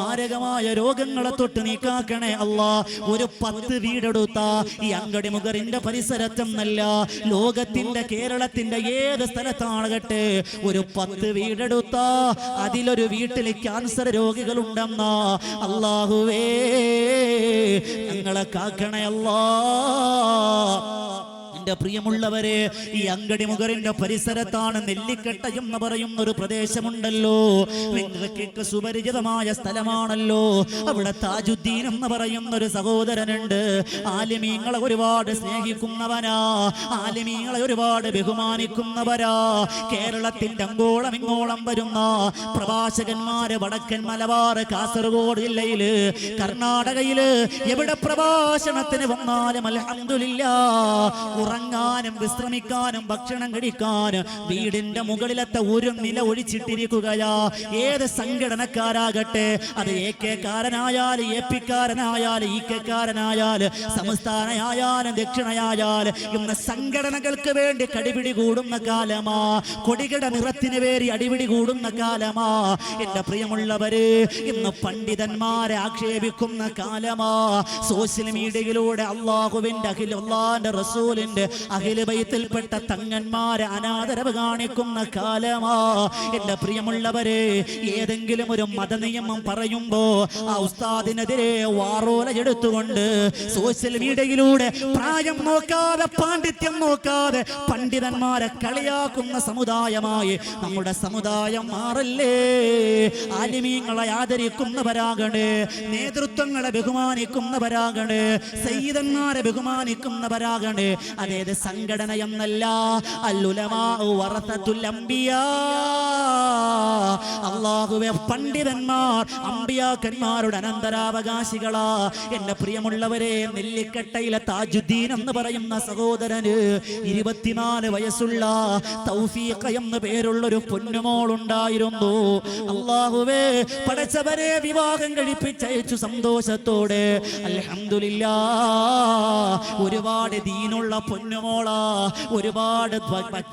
മാരകമായ രോഗങ്ങളെ തൊട്ട് നീക്കാക്കണേ അല്ല. ഒരു പത്ത് വീടെടുത്ത ഈ അങ്കടി മുഖറിന്റെ പരിസരത്തെന്നല്ല. ലോകത്തിന്റെ കേരളത്തിന്റെ ഏത് സ്ഥലത്താണകട്ടെ ഒരു പത്ത് വീടെടുത്ത. അതിലൊരു വീട്ടിൽ ക്യാൻസർ രോഗികളുണ്ടെന്ന. അള്ളാഹുവേ ഞങ്ങളെ കാക്കണേ അല്ലാ. എന്റെ പ്രിയമുള്ളവരെ ഈ അങ്കടി മുഖറിന്റെ പരിസരത്താണ് നെല്ലിക്കെട്ട എന്ന് പറയുന്ന ഒരു പ്രദേശമുണ്ടല്ലോ. നിങ്ങൾക്ക് സുപരിചിതമായ സ്ഥലമാണല്ലോ. അവിടെ താജുദ്ദീൻ എന്ന് പറയുന്ന ഒരു സഹോദരനുണ്ട്. ആലിമീങ്ങളെ ഒരുപാട് സ്നേഹിക്കുന്നവനാ. ആലിമീങ്ങളെ ഒരുപാട് ബഹുമാനിക്കുന്നവരാ. കേരളത്തിന്റെ അങ്ങോളം ഇങ്ങോളം വരുന്ന പ്രഭാഷകന്മാര് വടക്കൻ മലബാർ കാസർഗോഡ് ജില്ലയിൽ കർണാടകയിൽ എവിടെ പ്രഭാഷണത്തിന് വന്നാലും അൽഹംദുലില്ലാ ഉറങ്ങാനും വിശ്രമിക്കാനും ഭക്ഷണം കഴിക്കാനും വീടിന്റെ മുകളിലത്തെ ഒരു നില ഒഴിച്ചിട്ടിരിക്കുകയാ. ഏത് സംഘടനക്കാരാകട്ടെ അത് എ കെ കാരനായാൽ എ പി കാരനായാൽ ഇ കെ കാരനായാൽ സംസ്ഥാനയായാലും ദക്ഷിണയായാലും ഇന്ന് സംഘടനകൾക്ക് വേണ്ടി കടിപിടി കൂടുന്ന കാലമാ. കൊടികട നിറത്തിന് വേറി അടിപിടി കൂടുന്ന കാലമാ. എന്റെ പ്രിയമുള്ളവര് ഇന്ന് പണ്ഡിതന്മാരെ ആക്ഷേപിക്കുന്ന കാലമാ. സോഷ്യൽ മീഡിയയിലൂടെ അള്ളാഹുവിന്റെ അഖിൽ റസൂലിന്റെ അഖില ബൈത്തിൽപ്പെട്ട തങ്ങന്മാരെ അനാദരവ് കാണിക്കുന്ന കാലമാ. എന്റെ പ്രിയമുള്ളവരെ ഏതെങ്കിലും ഒരു മതനിയമം പറയുമ്പോ ആ ഉസ്താദിനെതിരെ വാറോല എടുത്തുകൊണ്ട് സോഷ്യൽ മീഡിയയിലൂടെ പ്രായം നോക്കാതെ പാണ്ഡിത്യം നോക്കാതെ പണ്ഡിതന്മാരെ കളിയാക്കുന്ന സമുദായമായി നമ്മുടെ സമുദായം മാറല്ലേ? ആലിമീങ്ങളെ ആദരിക്കുന്നവരാകണേ നേതൃത്വങ്ങളെ ബഹുമാനിക്കുന്നവരാകണേ സയ്യിദന്മാരെ ബഹുമാനിക്കുന്നവരാകണേ അതേത് സംഘടന എന്നല്ല. അല്ലുലമാ വറസത്തുൽ അംബിയാ. അള്ളാഹുവെ പണ്ഡിതന്മാർ അമ്പിയാക്കന്മാരുടെ അനന്തരാവകാശികളാ. എന്റെ പ്രിയമുള്ളവരെ നെല്ലിക്കട്ടയിലെ താജുദ്ദീൻ എന്ന് പറയുന്ന സഹോദരന് ഇരുപത്തിനാല് വയസ്സുള്ള തൗഫീഖ എന്ന് പേരുള്ളൊരു പൊന്നുമോൾ ഉണ്ടായിരുന്നു അള്ളാഹുവേ പടച്ചവരെ വിവാഹം കഴിപ്പിച്ചയച്ചു സന്തോഷത്തോടെ. അൽഹംദുലില്ലാ ഒരുപാട് ദീനുള്ള പൊന്നുമോളാ ഒരുപാട്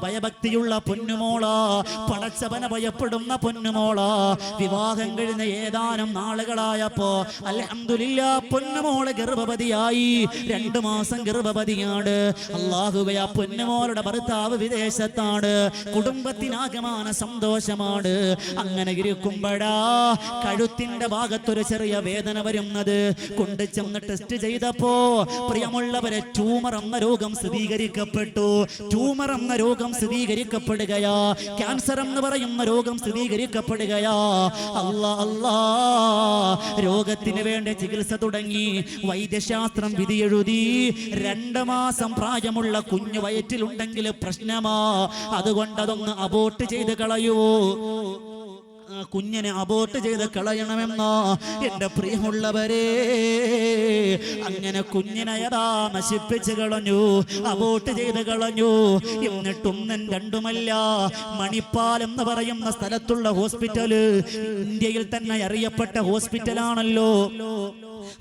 ഭയഭക്തിയുള്ള പൊന്നുമോളാ പടച്ചവനെ ഭയപ്പെടുന്ന പൊന്നുമോളാ വിവാഹം കഴിഞ്ഞ ഏതാനും നാളുകളായപ്പോ അലഹമില്ല പൊന്നുമോൾ ഗർഭവതിയായി. രണ്ടു മാസം ഗർഭവതിയാണ്. അള്ളാഹുവെ ആ പൊന്നുമോളുടെ ഭർത്താവ് വിദേശത്താണ്. കുടുംബത്തിനാകമാന സന്തോഷമാണ്. അങ്ങനെ ഇരിക്കുമ്പോഴാ കഴുത്തിന്റെ ഭാഗത്തൊരു ചെറിയ വേദന വരുന്നത്. കൊണ്ടു ചെന്ന് ടെസ്റ്റ് ചെയ്തപ്പോ പ്രിയമുള്ളവരെ ട്യൂമർ എന്ന രോഗം സ്ഥിരീകരിക്കപ്പെട്ടു. ട്യൂമർ എന്ന രോഗം സ്ഥിരീകരിക്കപ്പെടുകയാ. ക്യാൻസർ എന്ന് പറയുന്ന രോഗം സ്ഥിരീകരിക്കപ്പെടുകയാ. അല്ലാ അല്ലാ. രോഗത്തിന് വേണ്ട ചികിത്സ തുടങ്ങി. വൈദ്യശാസ്ത്രം വിധിയെഴുതി. രണ്ട് മാസം പ്രായമുള്ള കുഞ്ഞു വയറ്റിലുണ്ടെങ്കിൽ പ്രശ്നമാ. അതുകൊണ്ട് അതൊന്ന് അബോട്ട് ചെയ്ത് കളയൂ. കുഞ്ഞിനെ അബോർട്ട് ചെയ്ത് കളയണമെന്നോ? എന്റെ പ്രിയമുള്ളവരെ അങ്ങനെ കുഞ്ഞിനെ യഥാ നശിപ്പിച്ച് കളഞ്ഞു അബോർട്ട് ചെയ്ത് കളഞ്ഞു. എന്നിട്ടൊന്നും രണ്ടുമല്ല മണിപ്പാൽ എന്ന് പറയുന്ന സ്ഥലത്തുള്ള ഹോസ്പിറ്റൽ ഇന്ത്യയിൽ തന്നെ അറിയപ്പെട്ട ഹോസ്പിറ്റലാണല്ലോ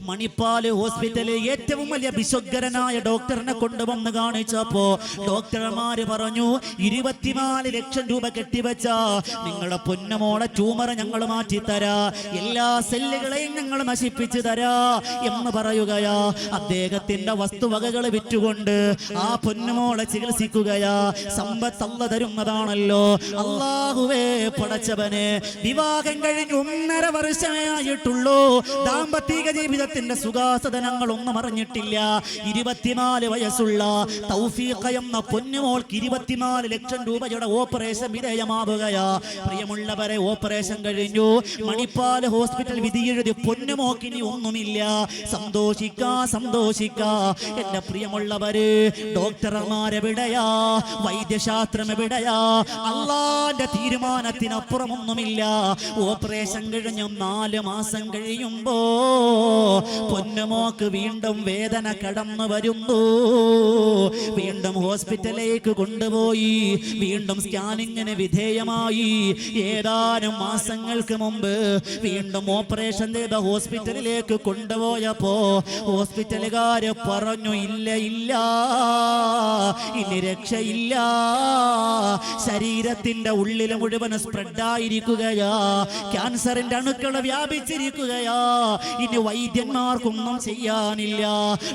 മണിപ്പാൽ ഹോസ്പിറ്റലിൽ ഏറ്റവും വലിയ വിശ്വഗരനായ ഡോക്ടറിനെ കൊണ്ടുവന്ന് കാണിച്ചപ്പോ ഡോക്ടർമാര് പറഞ്ഞു ഇരുപത്തിനാല് ലക്ഷം രൂപ കെട്ടിവെച്ച നിങ്ങളുടെ പൊന്നമോളെ ട്യൂമർ ഞങ്ങൾ മാറ്റി തരാ എല്ലാ സെല്ലുകളെയും ഞങ്ങൾ നശിപ്പിച്ചു തരാ എന്ന് പറയുകയാ. അദ്ദേഹത്തിന്റെ വസ്തുവകകൾ വിറ്റുകൊണ്ട് ആ പൊന്നുമോളെ ചികിത്സിക്കുകയാ. സമ്പത്ത് അല്ല തരുന്നതാണല്ലോ. അള്ളാഹുവേ പടച്ചവനെ വിവാഹം കഴിഞ്ഞ് ഒന്നര വർഷമേ ആയിട്ടുള്ളൂ ദാമ്പത്തിക ജീവിതത്തിന്റെ സുഖാസദനങ്ങളൊന്നും അറിഞ്ഞിട്ടില്ല ഇരുപത്തിനാല് വയസ്സുള്ള തൗഫീഖ എന്ന പൊന്നുമോൾക്ക് ഇരുപത്തിനാല് ലക്ഷം രൂപയുടെ ഓപ്പറേഷൻ വിധേയമാവുകയാ. പ്രിയമുള്ളവരെ ഓപ്പറേഷൻ കഴിഞ്ഞു. മണിപ്പാൽ ഹോസ്പിറ്റൽ വിധിയെഴുതി പൊന്നുമോക്കിനി ഒന്നുമില്ല. സന്തോഷിക്ക സന്തോഷിക്കാ. എന്റെ പ്രിയമുള്ളവര് ഡോക്ടർമാരെവിടെയാ വൈദ്യശാസ്ത്രം എവിടെയാ അള്ളാന്റെ തീരുമാനത്തിനപ്പുറമൊന്നുമില്ല. ഓപ്പറേഷൻ കഴിഞ്ഞു നാല് മാസം കഴിയുമ്പോ പൊന്നുമോക്ക് വീണ്ടും വേദന കടന്നു വരുന്നു. വീണ്ടും ഹോസ്പിറ്റലിലേക്ക് കൊണ്ടുപോയി. വീണ്ടും സ്കാനിങ്ങിന് വിധേയമായി. ഏതാനും മാസങ്ങൾക്ക് മുമ്പ് വീണ്ടും ഓപ്പറേഷൻ ചെയ്ത ഹോസ്പിറ്റലിലേക്ക് കൊണ്ടുപോയപ്പോ ഹോസ്പിറ്റലുകാര് പറഞ്ഞു ഇല്ല ഇല്ല. ഇനി രക്ഷയില്ല. ശരീരത്തിന്റെ ഉള്ളിൽ മുഴുവൻ സ്പ്രെഡായിരിക്കുകയാ ക്യാൻസറിന്റെ അണുക്കൾ വ്യാപിച്ചിരിക്കുകയാ. ഇനി വൈദ്യന്മാർക്കൊന്നും ചെയ്യാനില്ല.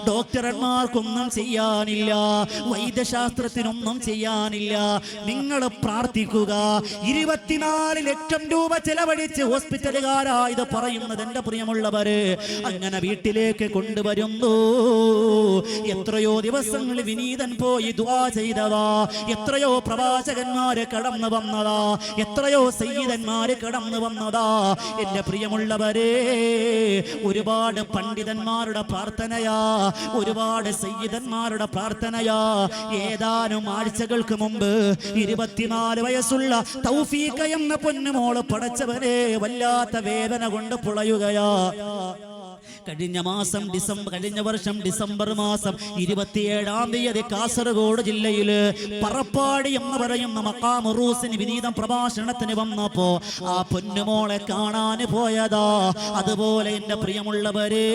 ഡോക്ടർമാർക്കൊന്നും ചെയ്യാനില്ല. വൈദ്യശാസ്ത്രത്തിനൊന്നും ചെയ്യാനില്ല. നിങ്ങൾ പ്രാർത്ഥിക്കുക. ഇരുപത്തിനാല് ലക്ഷം രൂപ ചെലവഴിച്ച് ഹോസ്പിറ്റലുകാരാ ഇത് പറയുന്നത് എന്റെ പ്രിയമുള്ളവര്. അങ്ങനെ വീട്ടിലേക്ക് കൊണ്ടുവരുന്നു. എത്രയോ ദിവസങ്ങൾ വിനീതൻ പോയി ദുആ ചെയ്തതാ. എത്രയോ പ്രവാചകന്മാര് കടന്നു വന്നതാ. എത്രയോ സയ്യിദന്മാര് കടന്നു വന്നതാ. എന്റെ പ്രിയമുള്ളവരെ ഒരുപാട് പണ്ഡിതന്മാരുടെ പ്രാർത്ഥനയാ ഒരുപാട് സയ്യിദന്മാരുടെ പ്രാർത്ഥനയാ. ഏതാനും ആഴ്ചകൾക്ക് മുമ്പ് ഇരുപത്തിനാല് വയസ്സുള്ള തൗഫീഖ എന്ന പൊന്നുമോൾ പടച്ചവരെ വല്ലാത്ത വേദന കൊണ്ട് പുളയുകയാ. കഴിഞ്ഞ മാസം ഡിസംബർ കഴിഞ്ഞ വർഷം ഡിസംബർ മാസം ഇരുപത്തിയേഴാം തീയതി കാസർഗോഡ് ജില്ലയിൽ പറപ്പാടി എന്ന് പറയുന്ന മക്കാം റൂസിന് വിനീതം പ്രഭാഷണത്തിന് വന്നപ്പോ ആ പൊന്നുമോളെ കാണാൻ പോയതാ. അതുപോലെ എന്റെ പ്രിയമുള്ളവരെ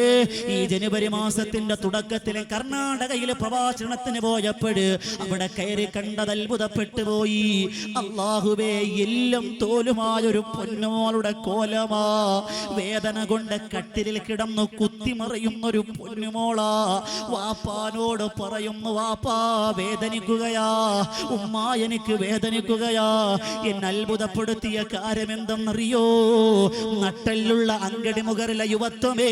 ഈ ജനുവരി മാസത്തിന്റെ തുടക്കത്തിലെ കർണാടകയിലെ പ്രഭാഷണത്തിന് പോയപ്പോഴ് അവിടെ കയറി കണ്ടത് അത്ഭുതപ്പെട്ടു പോയി. അള്ളാഹുവേ എല്ലാം തോലുമായൊരു പൊന്നുമോളുടെ കോലമാ. വേദന കൊണ്ട് കട്ടിലിൽ കിടന്നു കുത്തിമറിയുന്നൊരു പൊന്നുമോളാ. വാപ്പാനോട് പറയുന്നു വാപ്പാ വേദനിക്കുകയാ. ഉമ്മ എനിക്ക് വേദനിക്കുകയാ. എന്നെ അത്ഭുതപ്പെടുത്തിയ കാര്യം എന്തെന്നറിയോ നട്ടല്ലുള്ള അങ്കടി മുഖറിലെ യുവത്വമേ.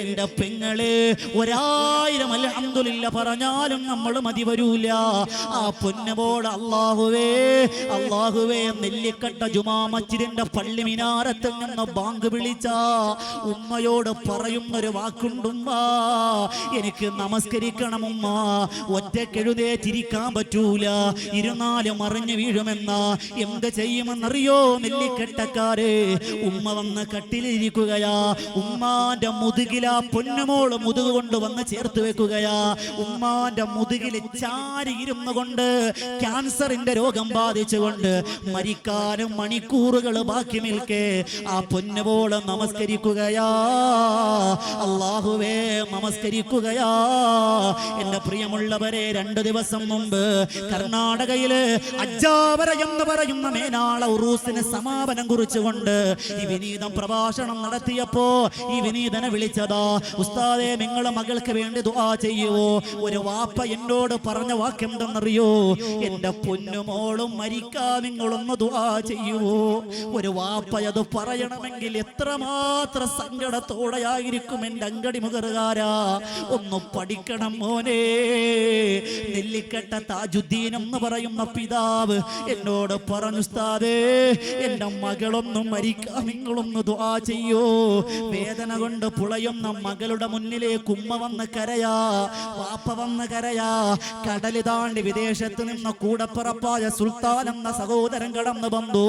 എന്റെ പെങ്ങളെ ഒരായിരം അൽഹംദുലില്ല പറഞ്ഞാലും നമ്മൾ മതി വരൂല. ആ പൊന്നുമോട് അള്ളാഹുവേ അള്ളാഹുവേ നെല്ലിക്കട്ട ജുമാ മച്ചിരിന്റെ പള്ളി മിനാരത്തിൽ നിന്ന് ബാങ്ക് വിളിച്ച. ഉമ്മയോട് പറയുന്നൊരു വാക്കുണ്ടുമ്മ. എനിക്ക് നമസ്കരിക്കണം ഉമ്മ ഒറ്റക്കെഴുതേറ്റിരിക്കാൻ പറ്റൂല. ഇരുന്നാലും മറിഞ്ഞു വീഴുമെന്ന. എന്ത് ചെയ്യുമെന്നറിയോ നെല്ലിക്കെട്ടക്കാരെ? ഉമ്മ വന്ന് കട്ടിലിരിക്കുകയാ. ഉമ്മാന്റെ മുതുകില പൊന്നുമോൾ മുതുക് കൊണ്ട് വന്ന് ചേർത്ത് വെക്കുകയാ. ഉമ്മാന്റെ മുതുകിൽ ചാരി ഇരുന്നു കൊണ്ട് ക്യാൻസറിന്റെ രോഗം ബാധിച്ചുകൊണ്ട് മരിക്കാനും മണിക്കൂറുകൾ ബാക്കി നിൽക്കേ ആ പൊന്നുമോൾ നമസ്കരിക്കുകയാ. അള്ളാഹുവേ നമസ്കരിക്കുകയാ. എന്റെ പ്രിയമുള്ളവരെ രണ്ടു ദിവസം മുമ്പ് കർണാടകയിൽ അജ്ജാവര എന്ന് പറയുന്ന മേനാള ഉറൂസിന് സമാപനം കുറിച്ചുകൊണ്ട് ഈ വിനീതം പ്രഭാഷണം നടത്തിയപ്പോ ഈ വിനീതനെ വിളിച്ചതാ ഉസ്താദെ നിങ്ങൾ മകൾക്ക് വേണ്ടി ദുആ ചെയ്യുവോ? ഒരു വാപ്പ എന്നോട് പറഞ്ഞ വാക്കെന്തെന്നറിയോ? എന്റെ പൊന്നുമോളും മരിക്കാ നിങ്ങളൊന്ന് ദുആ ചെയ്യുവോ? ഒരു വാപ്പ അത് പറയണമെങ്കിൽ എത്രമാത്രം സങ്കടത്തോടെയായിരിക്കും എന്റെ അങ്കടി മുകറുകാരാ ഒന്ന് പഠിക്കണം മോനെ. നെല്ലിക്കട്ട താജുദ്ദീൻ എന്ന് പറയുന്ന പിതാവ് എന്നോട് പറഞ്ഞു ഉസ്താദേ എന്റെ മകളൊന്നും മരിക്കാൻ നിങ്ങളൊന്ന് ദ്വാ ചെയ്യോ. വേദന കൊണ്ട് പുളയുന്ന മകളുടെ മുന്നിലേ കുമ്മ വന്ന് കരയാ വാപ്പ വന്ന് കരയാ. കടൽ താണ്ടി വിദേശത്ത് നിന്ന് കൂടപ്പുറപ്പായ സുൽത്താൻ എന്ന സഹോദരൻ കടന്നു വന്നു.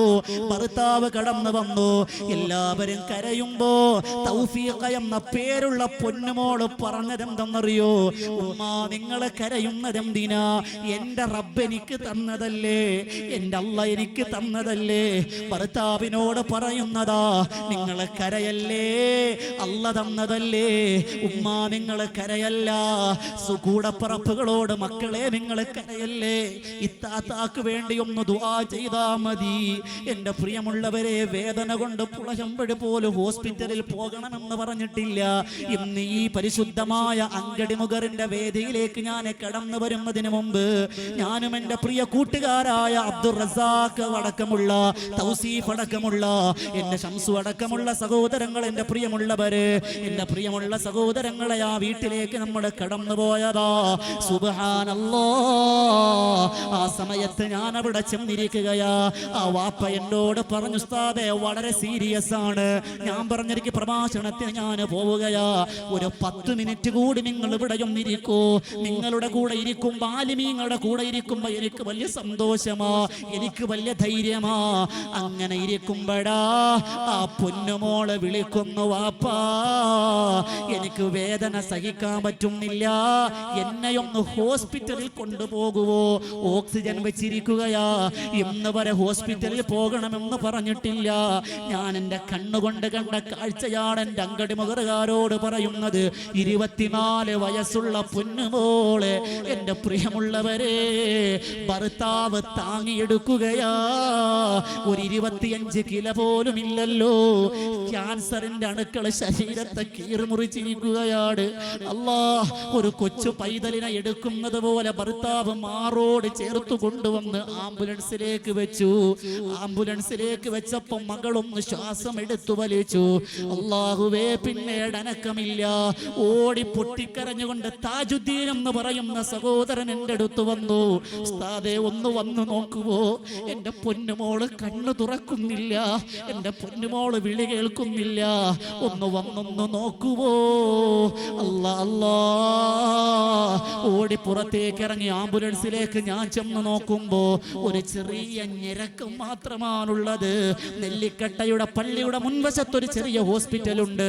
ഭർത്താവ് കടന്നു വന്നു. എല്ലാവരും കരയുമ്പോ തൗഫീഖ എന്ന പേരുള്ള പൊന്നുമോൾ പറഞ്ഞതെന്തെന്നറിയോ? ഉമ്മ നിങ്ങളെ കരയുന്നതെന്തിനാ? എന്റെ റബ്ബ് എനിക്ക് തന്നതല്ലേ? എന്റെ അല്ല എനിക്ക് തന്നതല്ലേ? ഭർത്താവിനോട് പറയുന്നതാ നിങ്ങളെ കരയല്ലേ? അല്ല തന്നതല്ലേ? ഉമ്മ നിങ്ങളെ കരയല്ല. സുകൂടപ്പറപ്പുകളോട് മക്കളെ നിങ്ങളെ കരയല്ലേ? ഇത്താത്താക്ക് വേണ്ടി ഒന്ന് ദുവാ ചെയ്താ മതി. എന്റെ പ്രിയമുള്ളവരെ വേദന കൊണ്ട് പുളചമ്പഴ് പോലും ഹോസ്പിറ്റലിൽ പോകണമെന്ന് പറഞ്ഞിട്ടില്ല. ഇന്ന് ഈ പരിശുദ്ധമായ അങ്കടി മുഖറിന്റെ വേദിയിലേക്ക് ഞാൻ കടന്നു വരുന്നതിന് മുമ്പ് ഞാനും എന്റെ പ്രിയ കൂട്ടുകാരായ അബ്ദുൾ റസാഖ് അടക്കമുള്ള തൗസീഫ് അടക്കമുള്ള എന്റെ ഷംസു അടക്കമുള്ള സഹോദരങ്ങൾ എന്റെ പ്രിയമുള്ളവര് എന്റെ പ്രിയമുള്ള സഹോദരങ്ങളെ ആ വീട്ടിലേക്ക് നമ്മൾ കടന്നു പോയതാ. സുബാനല്ലോ ആ സമയത്ത് ഞാൻ അവിടെ ചെന്നിരിക്കുകയാ. ആ വാപ്പ എന്നോട് പറഞ്ഞു ഉസ്താദെ വളരെ സീരിയസ് ആണ്. ഞാൻ പറഞ്ഞിരിക്കും പ്രഭാഷണം പ്രഭാഷണത്തിന് ഞാൻ പോവുകയാ. ഒരു പത്ത് മിനിറ്റ് കൂടി നിങ്ങൾ ഇവിടെ ഒന്നിരിക്കൂ. നിങ്ങളുടെ കൂടെ ഇരിക്കും ആലിമീങ്ങളുടെ കൂടെ ഇരിക്കുമ്പോ എനിക്ക് വലിയ സന്തോഷമാ. എനിക്ക് വലിയ ധൈര്യമാ. അങ്ങനെ ഇരിക്കുമ്പോഴാ ആ പൊന്നുമോളെ വിളിക്കുന്നു വാപ്പാ എനിക്ക് വേദന സഹിക്കാൻ പറ്റുന്നില്ല. എന്നെയൊന്ന് ഹോസ്പിറ്റലിൽ കൊണ്ടുപോകുവോ? ഓക്സിജൻ വെച്ചിരിക്കുകയാ. ഇന്ന് വരെ ഹോസ്പിറ്റലിൽ പോകണമെന്ന് പറഞ്ഞിട്ടില്ല. ഞാൻ എന്റെ കണ്ണുകൊണ്ട് കണ്ട കാഴ്ചയാണ് എന്റെ അങ്കടി മകറുകാരോട് പറയുന്നത് ഇരുപത്തിനാല് വയസ്സുള്ള പൊന്നുമോളെ എന്റെ പ്രിയമുള്ളവരെ ഭർത്താവ് താങ്ങിയെടുക്കുകയാ. ഒരു ഇരുപത്തിയഞ്ച് കിലോ പോലും ഇല്ലല്ലോ. ക്യാൻസറിന്റെ അണുക്കൾ ശരീരത്തെ കീറിമുറിച്ചിരിക്കുകയാണ്. അല്ലാ ഒരു കൊച്ചു പൈതലിനെ എടുക്കുന്നത് പോലെ ഭർത്താവ് മാറോട് ചേർത്ത് കൊണ്ടുവന്ന് ആംബുലൻസിലേക്ക് വെച്ചു. ആംബുലൻസിലേക്ക് വെച്ചപ്പോ മകളൊന്ന് ശ്വാസം എടുത്തു വലിച്ചു. അള്ളാഹുവേ പിന്നീട് അനക്കമില്ല ഓടി പൊട്ടിക്കരഞ്ഞുകൊണ്ട് താജുദ്ദീൻ എന്ന് പറയുന്ന സഹോദരൻ എന്റെ അടുത്ത് വന്നു. ഉസ്താദേ ഒന്ന് വന്നു നോക്കുവോ? എന്റെ പൊന്നുമോൾ കണ്ണു തുറക്കുന്നില്ല. എന്റെ പൊന്നുമോൾ വിളി കേൾക്കുന്നില്ല. ഒന്ന് വന്നൊന്ന് നോക്കുവോ? അല്ല അല്ലാ. ഓടി പുറത്തേക്ക് ഇറങ്ങി ആംബുലൻസിലേക്ക് ഞാൻ ചെന്ന് നോക്കുമ്പോ ഒരു ചെറിയ ഞെരക്കം മാത്രമാണുള്ളത്. നെല്ലിക്കട്ടയുടെ പള്ളിയുടെ മുൻവശത്തൊരു ചെറിയ ഹോസ്പിറ്റലുണ്ട്.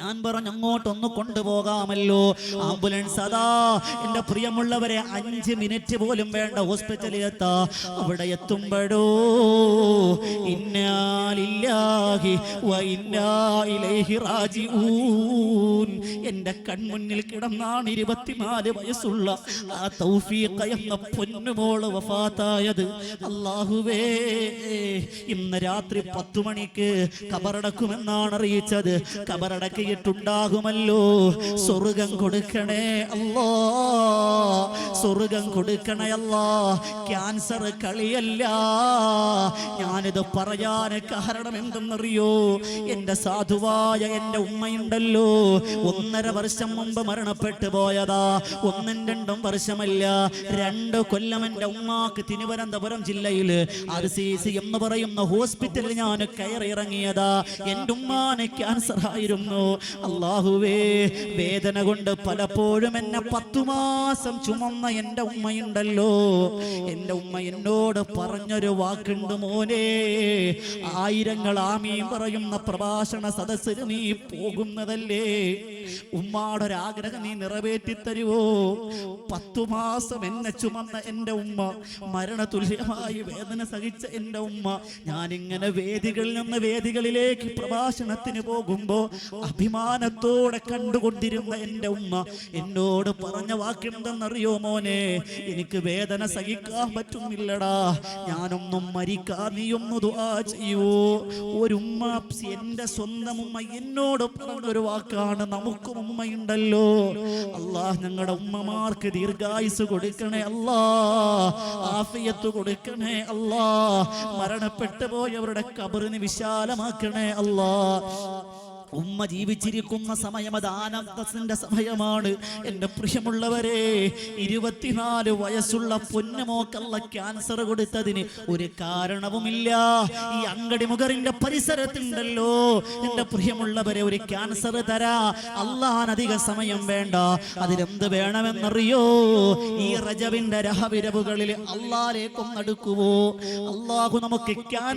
ഞാൻ പറഞ്ഞു അങ്ങോട്ടൊന്ന് കൊണ്ടുപോകാമല്ലോ. ആംബുലൻസ് അതാ എന്റെ പ്രിയമുള്ളവരെ അഞ്ച് മിനിറ്റ് പോലും വേണ്ട ഹോസ്പിറ്റലിൽ എത്താ അവിടെ എത്തുമ്പോഴോ എന്റെ കൺമുന്നിൽ കിടന്നാണ് ഇരുപത്തിനാല് വയസ്സുള്ള ആ തൗഫീഖ എന്ന പൊന്നുമോൾ വഫാത്തായത്. അള്ളാഹുവേ ഇന്ന് രാത്രി പത്തു മണിക്ക് കബറടക്കുമെന്നാണ് അറിയിച്ചത്. കബറടക്കിയിട്ടുണ്ടാകുമല്ലോ സ്വർഗം കൊടുക്കണേ അല്ലോ. സ്വർഗം കൊടുക്കണേ അല്ലാ. ക്യാൻസർ കളിയല്ല. ഞാനിത് പറയാൻ കാരണം എന്തെന്നറിയോ എന്റെ സാധുവായ എന്റെ ഉമ്മയുണ്ടല്ലോ. ഒന്നര വർഷം മുമ്പ് മരണപ്പെട്ടു പോയതാ. ഒന്നും രണ്ടും വർഷമല്ല. രണ്ട് കൊല്ലം എന്റെ ഉമ്മാക്ക് തിരുവനന്തപുരം ജില്ലയിൽ ആർ സി സി എന്ന് പറയുന്ന ഹോസ്പിറ്റലിൽ ഞാൻ കയറി ഇറങ്ങിയതാ എന്റെ ഉമ്മാന് ക്യാൻസർ ആയിരുന്നു. അള്ളാഹുവേ വേദന കൊണ്ട് പലപ്പോഴും എന്നെ പത്തു മാസം ചുമന്ന എന്റെ ഉമ്മയുണ്ടല്ലോ. എന്റെ ഉമ്മ എന്നോട് പറഞ്ഞൊരു വാക്കുണ്ട് മോനെ ആയിരങ്ങൾ ആമീൻ പറയുന്ന പ്രഭാഷണ സദസ്സിന് നീ പോകുന്നതല്ലേ? ഉമ്മാടൊരാഗ്രഹം നീ നിറവേറ്റി തരുവോ പത്തു മാസം എന്നെ ചുമന്ന എന്റെ ഉമ്മ മരണതുല്യമായി വേദന സഹിച്ച എന്റെ ഉമ്മ ഞാനിങ്ങനെ വേദികളിൽ നിന്ന് വേദികളിലേക്ക് പ്രഭാഷണത്തിന് പോകുമ്പോ അഭിമാനത്തോടെ കണ്ടുകൊണ്ടിരുന്ന എന്റെ ഉമ്മ എന്നോട് പറഞ്ഞ വാക്കെന്തെന്നറിയോ മോനെ? എനിക്ക് വേദന സഹിക്കാൻ പറ്റുന്നില്ലടാ. ഞാനൊന്നും മരിക്കാ നീയൊന്നു ദുആ ചെയ്യൂ. ഒരുമ്മ എന്റെ സ്വന്തം ഉമ്മ എന്നോട് പറഞ്ഞൊരു വാക്കാണ് നമുക്കും ഉമ്മയുണ്ടല്ലോ അള്ളാഹ് ഞങ്ങളുടെ ഉമ്മമാർക്ക് ദീർഘായുസ് കൊടുക്കണേ അല്ലാ. ആഫിയത്ത് കൊടുക്കണേ അല്ലാ. മരണപ്പെട്ടു പോയവരുടെ കബറിന് വിശാലമാക്കണേ അല്ലാ. ഉമ്മ ജീവിച്ചിരിക്കുന്ന സമയം അത് ആനന്ദത്തിന്റെ സമയമാണ്. എന്റെ പ്രിയമുള്ളവരെ ഇരുപത്തിനാല് വയസ്സുള്ള പൊന്നുമോക്കല്ല ക്യാൻസർ കൊടുത്തതിന് ഒരു കാരണവുമില്ല. ഈ അങ്കടി മുഖറിന്റെ പരിസരത്തുണ്ടല്ലോ. എന്റെ പ്രിയമുള്ളവരെ ഒരു ക്യാൻസർ തരാ. അല്ലാനധിക സമയം വേണ്ട. അതിലെന്ത് വേണമെന്നറിയോ? ഈ റജവിന്റെ രഹവിരവുകളിൽ അള്ളാലേക്കൊന്നടുക്കുവോ അള്ളാഹു നമുക്ക് ക്യാൻ